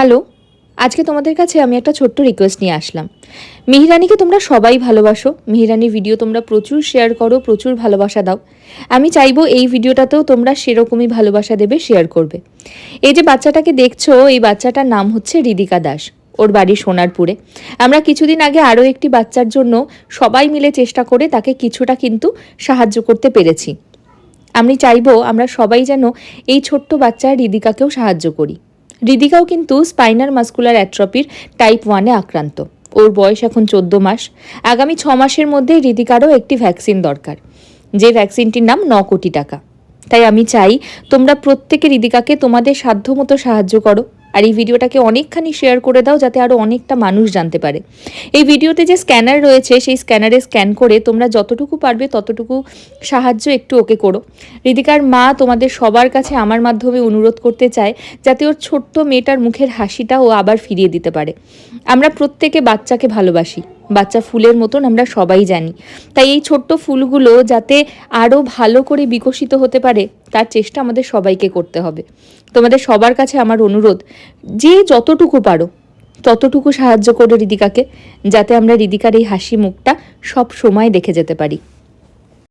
Hello, আজকে তোমাদের কাছে আমি একটা ছোট্ট রিকোয়েস্ট নিয়ে আসলাম। মিহিরানিকে তোমরা সবাই ভালোবাসো। মিহিরানির ভিডিও তোমরা প্রচুর শেয়ার করো, প্রচুর ভালোবাসা দাও। আমি চাইব এই ভিডিওটাতেও তোমরা সেরকমই ভালোবাসা দেবে শেয়ার করবে। এই যে বাচ্চাটাকে দেখছ, এই বাচ্চাটার নাম হচ্ছে রিদিকা দাস। ওর বাড়ি সোনারপুরে। আমরা কিছুদিন আগে আরও একটি বাচ্চার জন্য সবাই মিলে চেষ্টা করে তাকে কিছুটা কিন্তু সাহায্য করতে পেরেছি। আমি চাইব আমরা সবাই যেন এই ছোট্ট বাচ্চা রিদিকাকেও সাহায্য করি। রিদিকাও কিন্তু স্পাইনার মাস্কুলার অ্যাট্রপির টাইপ ওয়ানে আক্রান্ত। ওর বয়স এখন চোদ্দ মাস। আগামী ছ মাসের মধ্যে রিদিকারও একটি ভ্যাকসিন দরকার। যে ভ্যাকসিনটির নাম ন কোটি টাকা। তাই আমি চাই তোমরা প্রত্যেকে রিদিকাকে তোমাদের সাধ্যমতো সাহায্য করো। আর এই ভিডিওটাকে অনেকখানি শেয়ার করে দাও যাতে আরও অনেকটা মানুষ জানতে পারে। এই ভিডিওতে যে স্ক্যানার রয়েছে, সেই স্ক্যানারে স্ক্যান করে তোমরা যতটুকু পারবে ততটুকু সাহায্য একটু ওকে করো। রিদিকার মা তোমাদের সবার কাছে আমার মাধ্যমে অনুরোধ করতে চায় যাতে ওর ছোট্ট মেয়েটার মুখের হাসিটা ও আবার ফিরিয়ে দিতে পারে। আমরা প্রত্যেকে বাচ্চাকে ভালোবাসি। বাচ্চা ফুলের মতন আমরা সবাই জানি। তাই এই ছোট্ট ফুলগুলো যাতে আরও ভালো করে বিকশিত হতে পারে তার চেষ্টা আমাদের সবাইকে করতে হবে। তোমাদের সবার কাছে আমার অনুরোধ, যে যতটুকু পারো, ততটুকু সাহায্য করো রিদিকাকে, যাতে আমরা রিদিকার এই হাসি মুখটা সব সময় দেখে যেতে পারি।